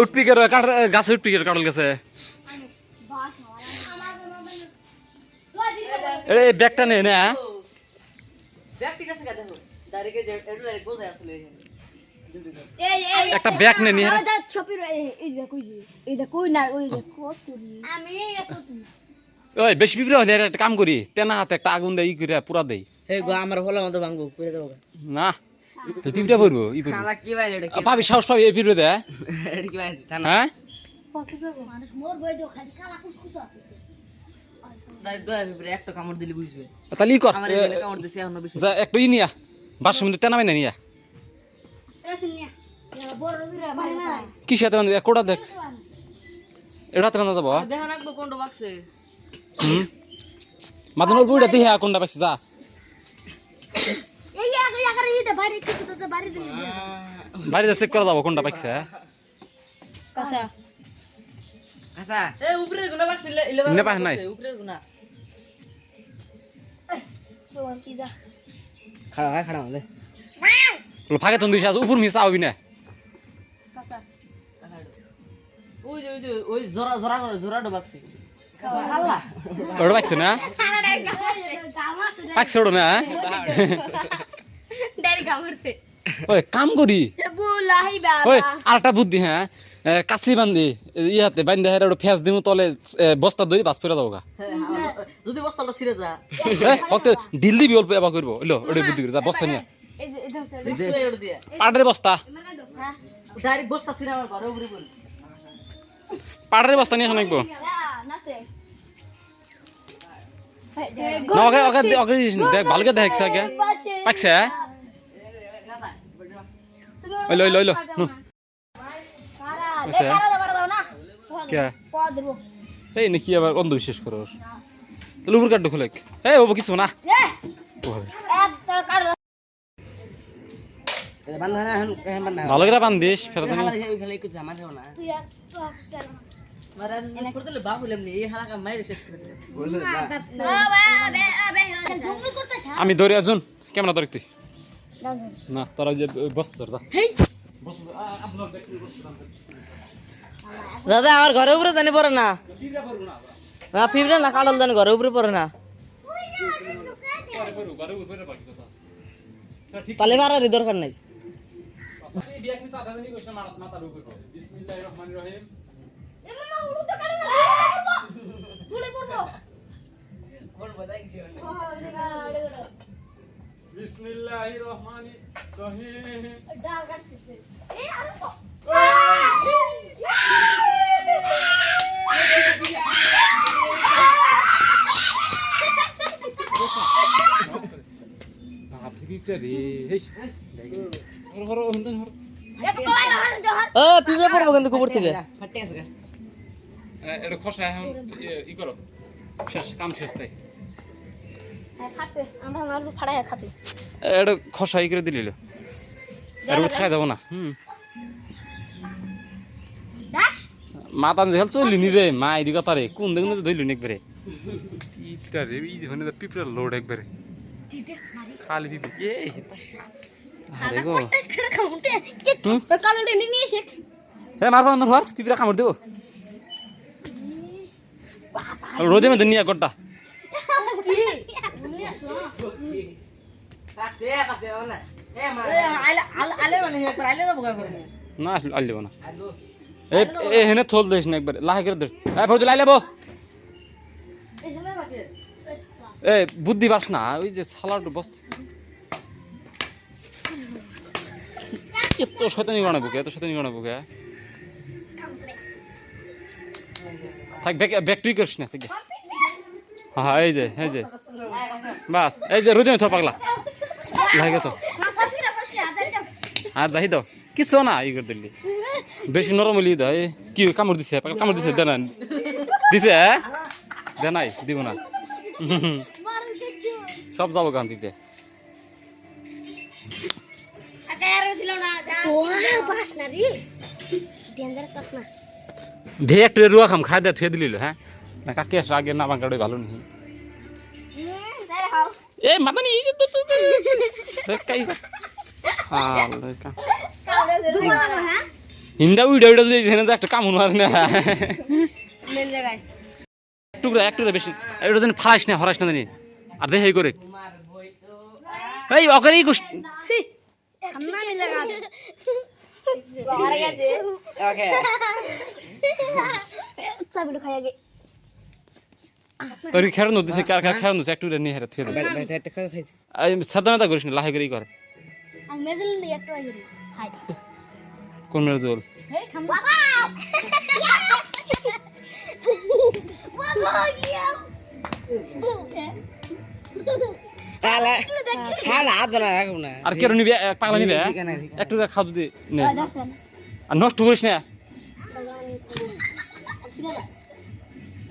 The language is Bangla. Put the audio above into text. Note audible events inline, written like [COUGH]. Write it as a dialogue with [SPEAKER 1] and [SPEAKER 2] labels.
[SPEAKER 1] উঠপিকের কাঠ গাছে উঠপিকের কাটল গেছে এ ব্যাগটা নে না একটা ব্যাগ নে নিয়ে ওই বেশি বিক্রি হলে একটা কাম করি তেনা হাতে একটা আগুন দেয় ই করে পুরা দেই
[SPEAKER 2] আমার হলো মতো ভাঙবো পুরে দেবো
[SPEAKER 1] না পিঁপড়া পড়ব ই পড়ব।
[SPEAKER 2] খালা কি ভাই এটা
[SPEAKER 1] পাবি সাহস পাবি এই পিঁপড়ে দেয় [LAUGHS]
[SPEAKER 2] এটা কি ভাই
[SPEAKER 1] হ্যাঁ?
[SPEAKER 2] ডাইরেক্ট দয়া ভিতরে একটা কামড় দিলে বুঝবে।
[SPEAKER 1] তাহলে ই কর
[SPEAKER 2] আমার
[SPEAKER 1] এ,
[SPEAKER 2] কামড় দিছে এখন
[SPEAKER 1] যা একটু ই নিয়া বাসা মিনিট তেনা বাইনা নিয়া। কি সাথে বান্ধব কোটা দেখ। এটাতে বান্ধা যাব।
[SPEAKER 2] দেখা রাখব কোনটা বাক্সে?
[SPEAKER 1] হুম? মাদন অল্প উড়াতে হ্যাঁ কোনটা পাইছে যা। বাড়িতে চেক করা যাব কোনটা পাইছে
[SPEAKER 2] আচ্ছা এই উপরে গুনা বাক্সে ইলে
[SPEAKER 1] পায় নাই।
[SPEAKER 2] উপরে গুনা খাড়া হয় খাড়া হলে
[SPEAKER 1] ফাঁকে তুমি দিস উপর মিশা হবি না
[SPEAKER 2] ওই যে ওই যে ওই করে জোড়াটা
[SPEAKER 1] ওটা পাইছে না? পাইছে ওটা না ওই কাম করি ওই আরেকটা বুদ্ধি হ্যাঁ কাছি বান্ধি ইয়াতে বান্ধি হ্যাঁ ওটা ফেস দিমু তলে এ, বস্তা দই বাস যাব গা
[SPEAKER 2] যদি বস্তাটা ছিঁড়ে যা
[SPEAKER 1] ওকে ঢিল দিবি অল্প এবার করব ওইলো ওটা বুদ্ধি করে যা বস্তা নিয়ে পাটের বস্তা
[SPEAKER 2] ডাইরেক্ট বস্তা ছিঁড়ে আমার ঘরে উপরে পড়ে
[SPEAKER 1] পাটের বস্তা নিয়ে আসো না ওকে ওকে ওকে দেখ ভালকে দেখছে আগে পাকছে এই নাকি আবার অন্ধবিশ্বাস করো তাহলে উপর কাটটো খুলে এই কিছু না ভালো করে বান্ধিস ফেরত
[SPEAKER 2] আমি
[SPEAKER 1] ধরে আজুন কেমন তুই না তোরা যে বস ধর যা।
[SPEAKER 2] দাদা আমার ঘরের উপরে জানি পড়ে না। না ফিবরে না কাটল জানি ঘরের উপরে পড়ে না। তাহলে মারার দরকার নাই। [LAUGHS]
[SPEAKER 1] বিসমিল্লাহির রহমানির রহিম বাপরে কি করে হেস হর হর হর হর
[SPEAKER 2] ও ফিবরে পড়ব কিন্তু কুকুর থেকে
[SPEAKER 1] এটা খসা এখন ই করো শেষ কাম শেষ তাই এটা খসা ই করে দিলিল আর উঠাই দেবো না। হুম। মাতান চললি নি রে মা কথা রে কোন দেখুন ধরলি নি একবারে। পিঁপড়া রে এই দেখুন পিঁপড়া লোড একবারে। খালি এ আরে গো। হুম? হে মারবা না ধর। পিঁপড়া কামড় দেবো। রোজে মেয়ে নিয়ে গোটা না আসলে আল না। এ এ হেনে থল দিস না একবার। লাহে করে ধর। এ ফজল আইলে বো এ বুদ্ধি বাস না ওই যে সালাড বস এত শয়তানি গণা বুকে এত শয়তানি গণা বুকে। থাক ব্যাক ব্যাক তুই করিস না গে। হ্যাঁ এই যে এই যে। বাস এই যে রোজে থ পাগলা। লাগে তো। আর যাই দাও কিছু না ই করে দিলি। বেশি নরম হলি দাও কি কামড় দিছে পাগল কামড় দিছে দে না। দিছে হ্যাঁ? দে নাই দিব না। সব যাব গান দিতে। ভে একটু রুয়া খাম খাই দে থুয়ে দিলিল হ্যাঁ? না কাকে আসলে আগে না বাঙ্কাটা ভালো নি এ তো কাই। হিন্দা উইডা উইডা যদি এখানে যে একটা কামড় মারে না। টুকরা এক টুকরা বেশি। এটা যেন ফালাইস না হরাইস না জানি। আর দেখে করে।
[SPEAKER 2] তোমার বই তো
[SPEAKER 1] এই অকারেই কুস
[SPEAKER 2] ওকে।
[SPEAKER 3] চাবিটা খাই আগে।
[SPEAKER 1] তোর খেয়াল নদিছে কার কার খেয়াল নদিছে একটু নিয়ে হেরে
[SPEAKER 2] খাইছি।
[SPEAKER 1] এই সাদা করিস না লাহে করেই কর।
[SPEAKER 3] আমি মেজেল নিয়ে একটু আগে খাই।
[SPEAKER 1] কোন মেরে জল
[SPEAKER 3] হে খাম। বাবা বাবা গিয়া
[SPEAKER 2] তাহলে ছাড় হাত ধরা রাখব না।
[SPEAKER 1] আর কেন নিবে পাগলা নিবে একটু খাও যদি নে। আর নষ্ট করিস না।